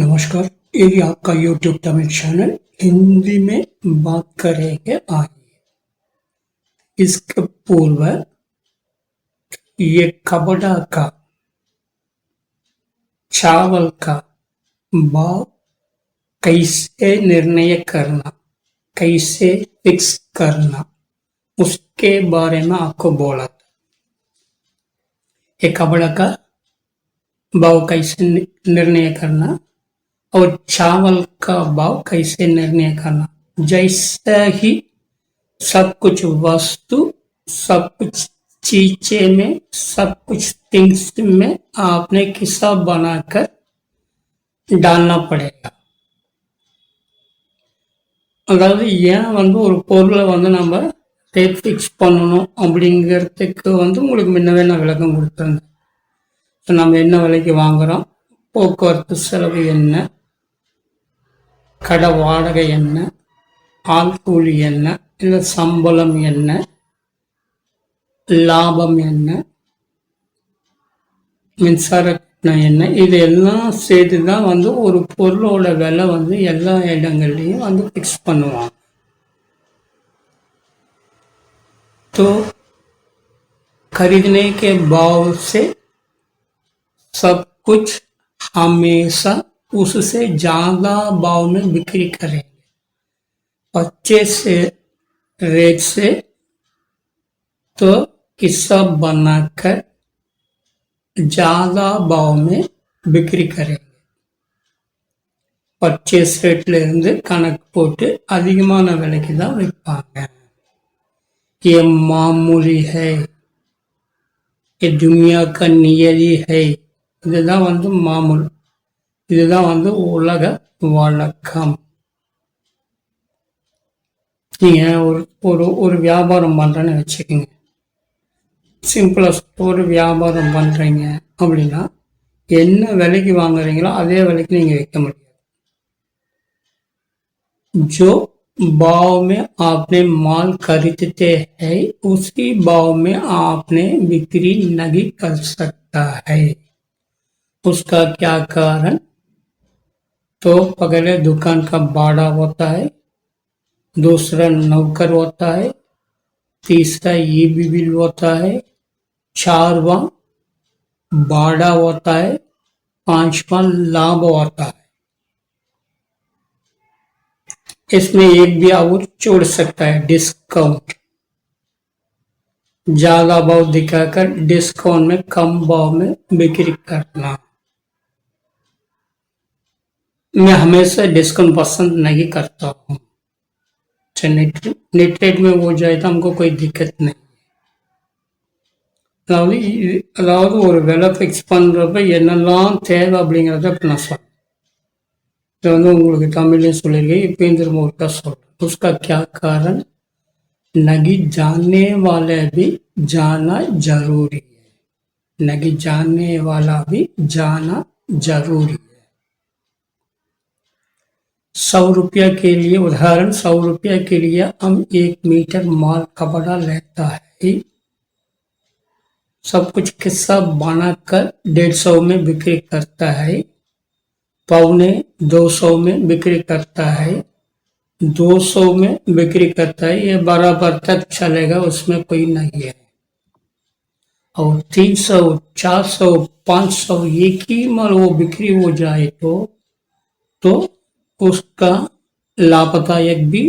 नमस्कार ये आपका यूट्यूब तमिल चैनल हिंदी में बात करेंगे आइए इसके पूर्व ये कबड़ा का चावल का भाव कैसे निर्णय करना कैसे फिक्स करना उसके बारे में आपको बोला था ये कबड़ा का भाव कैसे निर्णय करना और चावल का भाव कैसे निर्णय करना जैसे ही सब कुछ वस्तु सब कुछ चीजें में सब कुछ थिंग्स में आपने किस्सा बनाकर டால்னா படையலாம் அதாவது ஏன் வந்து ஒரு பொருளை வந்து நம்ம ரேட் ஃபிக்ஸ் பண்ணணும் அப்படிங்கிறதுக்கு வந்து உங்களுக்கு முன்னவே நான் விளக்கம் கொடுத்துருந்தேன் இப்போ நம்ம என்ன விலைக்கு வாங்குகிறோம் போக்குவரத்து செலவு என்ன கடை வாடகை என்ன ஆள் கூலி என்ன இல்லை சம்பளம் என்ன லாபம் என்ன மின்சார என்ன இது எல்லாம் சேர்த்து தான் வந்து ஒரு பொருளோட விலை வந்து எல்லா இடங்கள்லையும் வந்து ஃபிக்ஸ் பண்ணுவாங்க तो खरीदने के भाव से सब कुछ हमेशा उससे ज्यादा भाव में बिक्री करेंगे पच्चीस से रेट से तो किस्सा बनाकर ज्यादा भाव में बिक्री करेंगे பர்ச்சேஸ் ரேட்லேருந்து கணக்கு अधिक वे விலைக்கு ये मामूली है ये दुनिया का नियति है इतना वो मामूल இதுதான் வந்து உலக வழக்கம் நீங்கள் ஒரு ஒரு ஒரு வியாபாரம் பண்றேன்னு வச்சுக்கோங்க சிம்பிளாக ஒரு வியாபாரம் பண்றீங்க அப்படின்னா என்ன விலைக்கு வாங்குறீங்களோ அதே விலைக்கு நீங்க விற்க முடியாது जो भाव में आपने माल खरीदते हैं उसी भाव में आपने बिक्री नहीं कर सकता है उसका क्या कारण तो पहले दुकान का बाड़ा होता है दूसरा नौकर होता है तीसरा ये भी बिल होता है चारवा बाड़ा होता है पांचवा लाभ होता है इसमें एक भी और जोड़ सकता है डिस्काउंट ज्यादा भाव दिखाकर डिस्काउंट में कम भाव में बिक्री करना मैं हमेशा डिस्काउंट पसंद नहीं करता हूँ नेट नेट रेट में हो जाए तो हमको कोई दिक्कत नहीं அதாவது அதாவது ஒரு விலை ஃபிக்ஸ் பண்ணுறப்ப என்னெல்லாம் தேவை அப்படிங்கிறத இப்போ நான் சொல்கிறேன் இது வந்து உங்களுக்கு தமிழ்லையும் சொல்லியிருக்கேன் இப்போயும் திரும்ப ஒருக்கா சொல்கிறேன் உஸ்கா கியா காரன் நகி ஜானே வால भी जाना जरूरी है नगी जानने वाला भी जाना जरूरी है सौ रुपया के लिए उदाहरण सौ रुपया के लिए हम एक मीटर माल कपड़ा लेता है सब कुछ किस्सा बना कर डेढ़ सौ में बिक्री करता है पौने दो सौ में बिक्री करता है दो सौ में बिक्री करता है ये बराबर तक चलेगा उसमें कोई नहीं है और तीन सौ चार सौ पाँच सौ ये की माल वो बिक्री हो जाए तो तो उसका लापता एक भी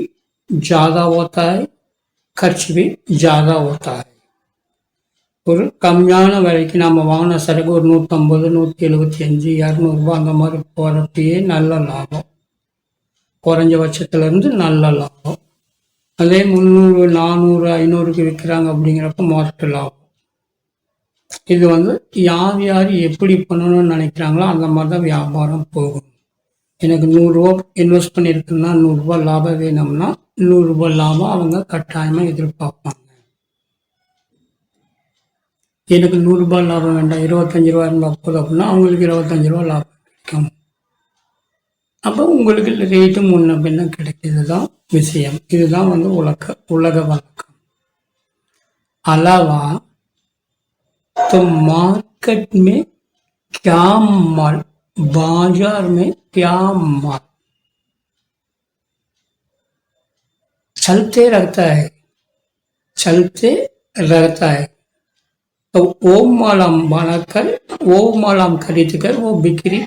ज़्यादा होता है खर्च भी ज़्यादा होता है ஒரு கம்மியான விலைக்கு நாம் வாங்கின சரக்கு ஒரு நூற்றம்பது நூற்றி எழுபத்தி அஞ்சு இரநூறுபா அந்த மாதிரி போகிறப்பயே நல்ல லாபம் குறைஞ்சபட்சத்துலேருந்து நல்ல லாபம் அதே முந்நூறு நானூறு ஐநூறுக்கு விற்கிறாங்க அப்படிங்கிறப்ப மோசட்டு லாபம் இது வந்து யார் யார் எப்படி பண்ணணும்னு நினைக்கிறாங்களோ அந்த மாதிரி தான் வியாபாரம் போகும் எனக்கு நூறுரூவா இன்வெஸ்ட் பண்ணியிருக்குன்னா நூறுரூவா லாபம் வேணும்னா நூறுரூவா லாபம் அவங்க கட்டாயமாக எதிர்பார்ப்பாங்க எனக்கு நூறுரூபா லாபம் வேண்டாம் இருபத்தஞ்சி ரூபா இருந்தால் போதும் அப்படின்னா அவங்களுக்கு இருபத்தஞ்சி ரூபா லாபம் கிடைக்கும் அப்போ உங்களுக்கு ரேட்டு முன்ன பின்ன கிடைக்கிறது தான் விஷயம் இதுதான் வந்து உலக உலக வழக்கம் அலாவா तो मार्केट में क्या क्या சல்தே ரகத்தாய் है ரகத்தாய் रहता है तो ओम ஓம் மாலாம் கருத்துக்கள் ஓ பிக்ரி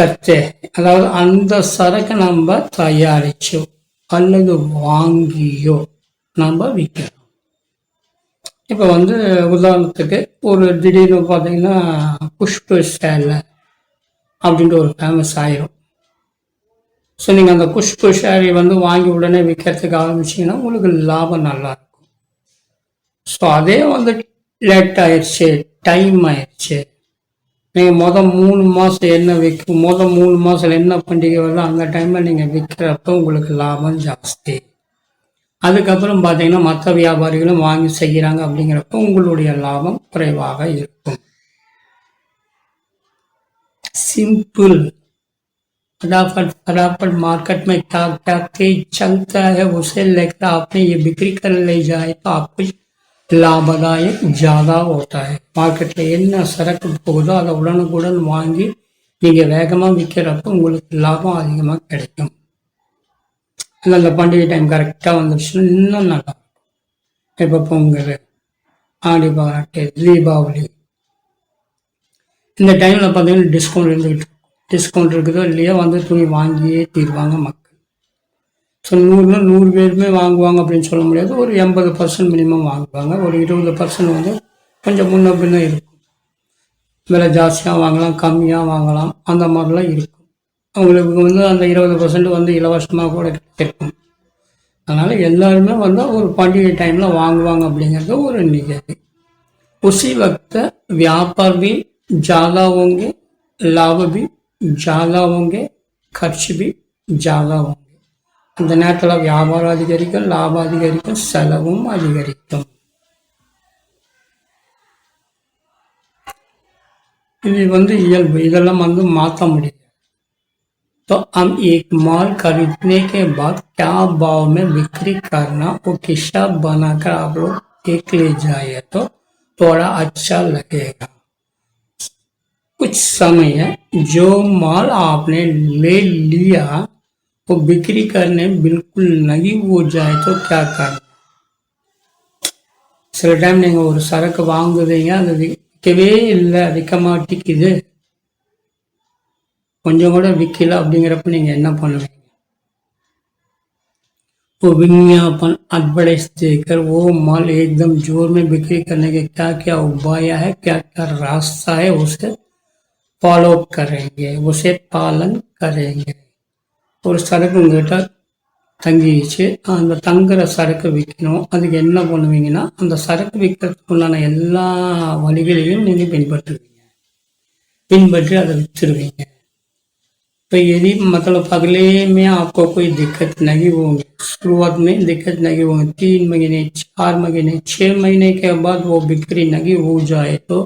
கத்தே அதாவது அந்த சரக்கு நம்ம தயாரிச்சோ அல்லது வாங்கியோ நம்ம விற்கிறோம் இப்போ வந்து உதாரணத்துக்கு ஒரு திடீர்னு பார்த்தீங்கன்னா புஷ்பு சேலை அப்படின்ற ஒரு ஃபேமஸ் ஆயிரும் ஸோ நீங்கள் அந்த குஷ்பு ஷேரி வந்து வாங்கி உடனே விற்கிறதுக்கு ஆரம்பிச்சிங்கன்னா உங்களுக்கு லாபம் நல்லா இருக்கும் ஸோ அதே வந்து லேட் ஆயிடுச்சு டைம் ஆயிடுச்சு நீங்கள் மொதல் மூணு மாதம் என்ன விற்க மொதல் மூணு மாதத்தில் என்ன பண்டிகை வருதோ அந்த டைமில் நீங்கள் விற்கிறப்ப உங்களுக்கு லாபம் ஜாஸ்தி அதுக்கப்புறம் பார்த்தீங்கன்னா மற்ற வியாபாரிகளும் வாங்கி செய்கிறாங்க அப்படிங்கிறப்ப உங்களுடைய லாபம் குறைவாக இருக்கும் सिंपल फटाफट फटाफट मार्केट में टाक टाक के चलता है उसे लेकर आपने ये बिक्री कर ले जाए तो आपको ಲಾಭದಾಯಕ ಜಾಗ ಹೋಗ್ತಾ மார்க்கெட்டில் என்ன சரக்கு போகுதோ அதை உடனுக்குடன் வாங்கி நீங்கள் வேகமாக விற்கிறப்ப உங்களுக்கு லாபம் அதிகமாக கிடைக்கும் அந்த பண்டிகை டைம் கரெக்டாக வந்துருச்சுன்னா இன்னும் நல்லா இப்போ பொங்கல் ஆடி பதினெட்டு தீபாவளி இந்த டைமில் பார்த்தீங்கன்னா டிஸ்கவுண்ட் இருந்துகிட்டு டிஸ்கவுண்ட் இருக்குதோ இல்லையோ வந்து துணி வாங்கியே தீர்வாங்க மக்கள் ஸோ நூறுனா நூறு பேருமே வாங்குவாங்க அப்படின்னு சொல்ல முடியாது ஒரு எண்பது பர்சன்ட் மினிமம் வாங்குவாங்க ஒரு இருபது பர்சன்ட் வந்து கொஞ்சம் முன்ன பின்னே இருக்கும் விலை ஜாஸ்தியாக வாங்கலாம் கம்மியாக வாங்கலாம் அந்த மாதிரிலாம் இருக்கும் அவங்களுக்கு வந்து அந்த இருபது பர்சன்ட் வந்து இலவசமாக கூட கிடைக்கும் அதனால் எல்லாருமே வந்து ஒரு பண்டிகை டைமில் வாங்குவாங்க அப்படிங்கிறது ஒரு நிகழ்வு உசி வக்த வியாபாரி ज्यादा होंगे लाभ भी ज्यादा होंगे खर्च भी ज्यादा होंगे व्यापार अधिकारी ಲಾಭಾಧಿಕಾರಿಕ लाभ अधिकारी இது வந்து இயல்பு இதெல்லாம் तो हम एक माल खरीदने के बाद क्या भाव में बिक्री करना वो किस्सा बनाकर आप लोग एक ले जाए तो थोड़ा अच्छा लगेगा कुछ समय है जो माल आपने ले लिया वो बिक्री करने बिल्कुल नहीं हो जाए तो क्या कर சில டைம் நீங்கள் ஒரு சரக்கு வாங்குவீங்க அது விற்கவே இல்லை விற்க மாட்டேங்குது கொஞ்சம் கூட விற்கல அப்படிங்கிறப்ப நீங்கள் என்ன பண்ணுவீங்க वो विज्ञापन एडवर्टाइज देकर वो माल एकदम जोर में बिक्री करने के क्या क्या उपाय है क्या क्या रास्ता है उसे फॉलो अप करेंगे उसे पालन करेंगे तो सड़क गेट तंगीचे अंदर तंगरा सड़क बिकनो ಅದಎನ್ನ बोलುವಿನಾ ಆಂದ ಸರಕು ವಿಕ್ರತ್ಕೊಂಡನ ಎಲ್ಲಾ ಒಲಿಗಳೇ ನೀನೆ ಪೆನ್ಬಟ್ಟರಿರಿ ಪೆನ್ಬಟ್ಟಿ ಅದ್ವಿಚರಿರಿ ಇವೇದಿ મતಲಬ್ ಅಗಲೇ ಮೇ ಆಂಕೊ کوئی ದಿಕತ್ ನಗಿ ہوگی ಸ್ಲೋಡ್ ಮೇ ದಿಕತ್ ನಗಿ ہوگی 3 ಮಗಿನೇ 4 ಮಗಿನೇ 6 ಮಹಿನೇ ಕೇ ಬಾದ್ ವೋ ವಿಕ್ರಿ ನಗಿ ಹೋ جائے ತೋ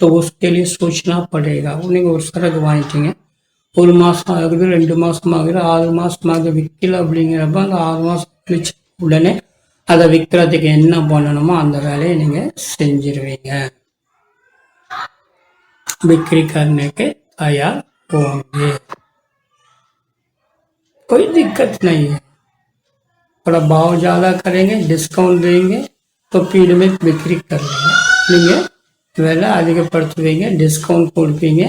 तो उसके लिए सोचना പടയുക ഉണ്ടെങ്കിൽ ஒரு சரக்கு வாங்கிக்கிங்க ஒரு மாதம் ஆகுது ரெண்டு மாதம் ஆகுது ஆறு மாதம் ஆகுது விற்கல அப்படிங்கிறப்ப அந்த ஆறு மாதம் கழிச்சு உடனே அதை விற்கிறதுக்கு என்ன பண்ணணுமோ அந்த வேலையை நீங்கள் செஞ்சிருவீங்க बिक्री करने के तैयार होंगे कोई दिक्कत नहीं है थोड़ा भाव ज़्यादा करेंगे डिस्काउंट देंगे तो फील्ड में बिक्री कर लेंगे ಇವೆಲ್ಲ ಅಲ್ಲಿಗೆ ಪಡ್ತೀವಿಗೆ ಡಿಸ್ಕೌಂಟ್ ಕೊಡ್ತೀವಿ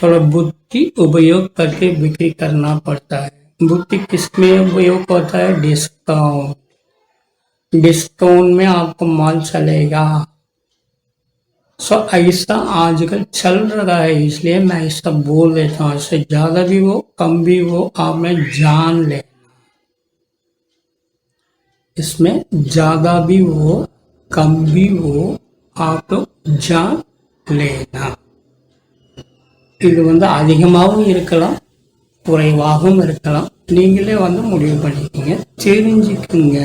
थोड़ा बुद्धि उपयोग करके बिक्री करना पड़ता है बुद्धि किसमें उपयोग होता है डिस्काउंट डिस्काउंट में आपको माल चलेगा सो ऐसा आजकल चल रहा है इसलिए मैं ऐसा बोल देता हूँ इससे ज़्यादा भी वो कम भी वो आप में जान लें इसमें ज़्यादा भी हो कम भी हो आप लोग जान लेना இது வந்து அதிகமாகவும் இருக்கலாம் குறைவாகவும் இருக்கலாம் நீங்களே வந்து முடிவு பண்ணிக்கோங்க தெரிஞ்சுக்குங்க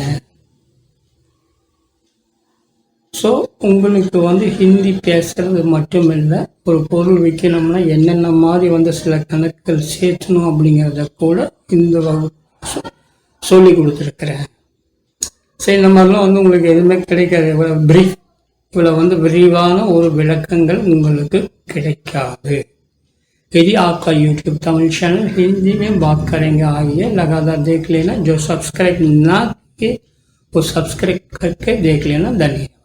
ஸோ உங்களுக்கு வந்து ஹிந்தி பேசுறது மட்டும் இல்லை ஒரு பொருள் விற்கணும்னா என்னென்ன மாதிரி வந்து சில கணக்குகள் சேர்த்தணும் அப்படிங்கிறத கூட இந்த வகுப்பு சொல்லி கொடுத்துருக்குறேன் ஸோ இந்த மாதிரிலாம் வந்து உங்களுக்கு எதுவுமே கிடைக்காது இவ்வளோ பிரீஃப் இவ்வளோ வந்து விரிவான ஒரு விளக்கங்கள் உங்களுக்கு கிடைக்காது यदि आपका YouTube तमिल चैनल हिंदी में बात करेंगे आइए लगातार देख लेना जो सब्सक्राइब ना किए वो सब्सक्राइब करके देख लेना धन्यवाद